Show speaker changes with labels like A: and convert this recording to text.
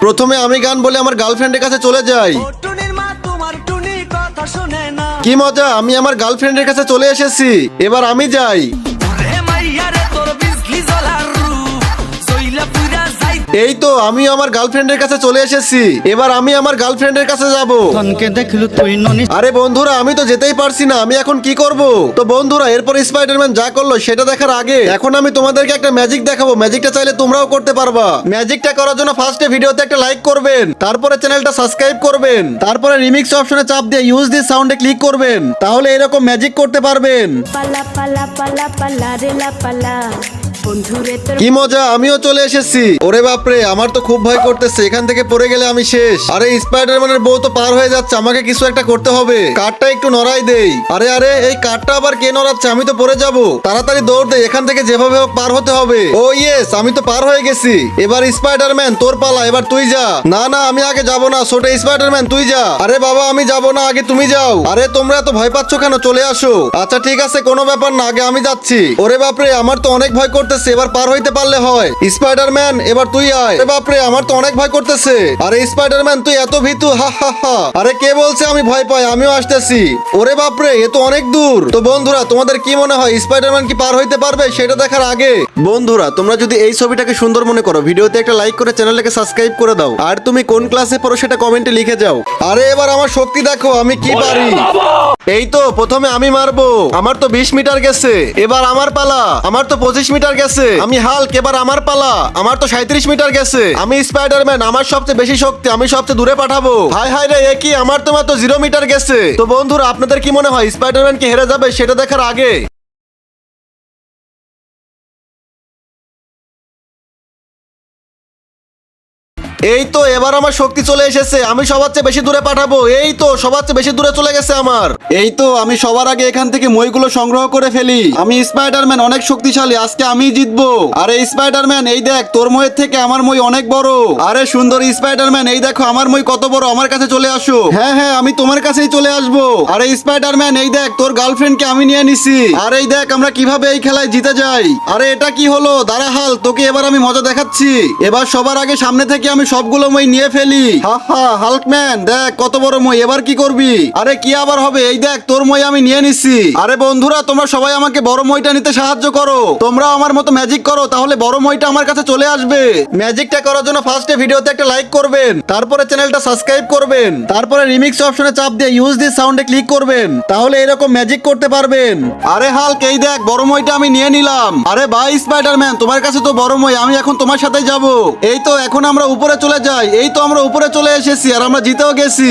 A: প্রথমে আমি গান বলে আমার গার্লফ্রেন্ডের কাছে চলে যাই। কি মজা আমি আমার গার্লফ্রেন্ডের কাছে চলে এসেছি। এবার আমি যাই। এই তো আমি আমার গার্লফ্রেন্ডের কাছে চলে এসেছি। এবার আমি আমার গার্লফ্রেন্ডের কাছে যাব।
B: ধনকে দেখলু তুই ননি
A: আরে বন্ধুরা আমি তো যেতেই পারছি না আমি এখন কি করব? তো বন্ধুরা এরপর স্পাইডারম্যান যা করল সেটা দেখার আগে এখন আমি তোমাদেরকে একটা ম্যাজিক দেখাবো। ম্যাজিকটা চাইলে তোমরাও করতে পারবা। ম্যাজিকটা করার জন্য ফার্স্টে ভিডিওতে একটা লাইক করবেন। তারপরে চ্যানেলটা সাবস্ক্রাইব করবেন। তারপরে রিমিক্স অপশনে চাপ দিয়ে ইউজ দিস সাউন্ডে ক্লিক করবেন। তাহলে এরকম ম্যাজিক করতে পারবেন।
C: পালা পালা পালা পালা রে লা পালা।
A: কি মজা, আমিও চলে এসেছি। ওরে বাপরে, আমার তো খুব ভয় করতেছে, এখান থেকে পড়ে গেলে আমি শেষ। আরে স্পাইডারম্যানের বউ তো পার হয়ে যাচ্ছে, আমাকে কিছু একটা করতে হবে। কাঠটা একটু নড়াই দেই। আরে আরে, এই কাঠটা আবার কে নড়াচ্ছে? আমি তো পড়ে যাব। তাড়াতাড়ি দৌড় দে, এখান থেকে যেভাবে হোক পার হতে হবে। ও ইয়েস আমি তো পার হয়ে গেছি। এবার স্পাইডারম্যান তোর পালা, এবার তুই যা। না না, আমি আগে যাব না, ছোট স্পাইডারম্যান তুই যা। আরে বাবা, আমি যাব না, আগে তুমি যাও। আরে, তোমরা এত ভয় পাচ্ছ কেন? চলে আসো। আচ্ছা ঠিক আছে, কোনো ব্যাপার না, আগে আমি যাচ্ছি। ওরে বাপরে, আমার তো অনেক ভয় করতেছে এবার পার হইতে পারলে হয়। স্পাইডারম্যান এবার তুই আয়। বাপরে আমার তো অনেক ভয় করতেছে। আরে স্পাইডারম্যান তুই এত ভীতু হা হা হা। আরে কে বলছে আমি ভয় পাই? আমিও আসতেছি। ওরে বাপরে এ তো অনেক দূর। তো বন্ধুরা তোমাদের কি মনে হয় স্পাইডারম্যান কি পার হইতে পারবে? সেটা দেখার আগে। বন্ধুরা তোমরা যদি এই ছবিটাকে সুন্দর মনে করো ভিডিওতে একটা লাইক করে চ্যানেলটাকে সাবস্ক্রাইব করে দাও। আর তুমি কোন ক্লাসে পড়ো সেটা কমেন্টে লিখে যাও। আরে এবার আমার শক্তি দেখো আমি কি পারি? এই তো প্রথমে আমি মারবো। আমার তো বিশ মিটার গেছে। এবার আমার পালা। আমার তো পঁচিশ মিটার গেছে। আমি হাল্ক, এবার আমার পালা। আমার তো সাঁত্রিশ মিটার গেছে। আমি স্পাইডারম্যান, আমার সবচেয়ে বেশি শক্তি আমি সবচেয়ে দূরে পাঠাবো। হাই হাই রে একই আমার তো মাত্র জিরো মিটার গেছে। তো বন্ধুরা, আপনাদের কি মনে হয়, স্পাইডারম্যান কি হেরে যাবে, সেটা দেখার আগে? এই তো, এবার আমার শক্তি চলে এসেছে, আমি সবার চেয়ে বেশি দূরে পাঠাবো, এই তো, সবার চেয়ে বেশি দূরে চলে গেছে আমার। এই তো, আমি সবার আগে এখান থেকে মইগুলো সংগ্রহ করে ফেলি। আমি স্পাইডারম্যান অনেক শক্তিশালী, আজকে আমি জিতবো। আরে স্পাইডারম্যান এই দেখ, তোর মইয়ের থেকে আমার মই অনেক বড়। আরে সুন্দর স্পাইডারম্যান এই দেখো, আমার মই কত বড়, আমার কাছে চলে আসো। হ্যাঁ হ্যাঁ আমি তোমার কাছেই চলে আসব। আরে স্পাইডারম্যান এই দেখ, তোর গার্লফ্রেন্ডকে আমি নিয়ে নিছি। আর এই দেখ, আমরা কীভাবে এই খেলায় জিতে যাই। আরে এটা কি হলো? দাঁড়া হাল, তোকে এবার আমি মজা দেখাচ্ছি। এবার সবার আগে সামনে থেকে আমি সবগুলো মই নিয়ে ফেলি। হা হা হাল্কম্যান দেখ কত বড় মই এবার কি করবি? আরে কি আবার হবে? এই দেখ তোর মই আমি নিয়ে নিছি। আরে বন্ধুরা তোমরা সবাই আমাকে বড় মইটা নিতে সাহায্য করো। তোমরা আমার মতো ম্যাজিক করো তাহলে বড় মইটা আমার কাছে চলে আসবে। ম্যাজিকটা করার জন্য ফার্স্টে ভিডিওতে একটা লাইক করবেন। তারপরে চ্যানেলটা সাবস্ক্রাইব করবেন। তারপরে রিমিক্স অপশনে চাপ দিয়ে ইউজ দিস সাউন্ডে ক্লিক করবেন। তাহলে এরকম ম্যাজিক করতে পারবেন। আরে হাল্ক এই দেখ বড় মইটা আমি নিয়ে নিলাম। আরে ভাই স্পাইডারম্যান তোমার কাছে তো বড় মই আমি এখন তোমার সাথে যাব। এই তো এখন আমরা উপরে চলে যাই এই তো আমরা উপরে চলে এসেছি আর আমরা জিতেও গেছি।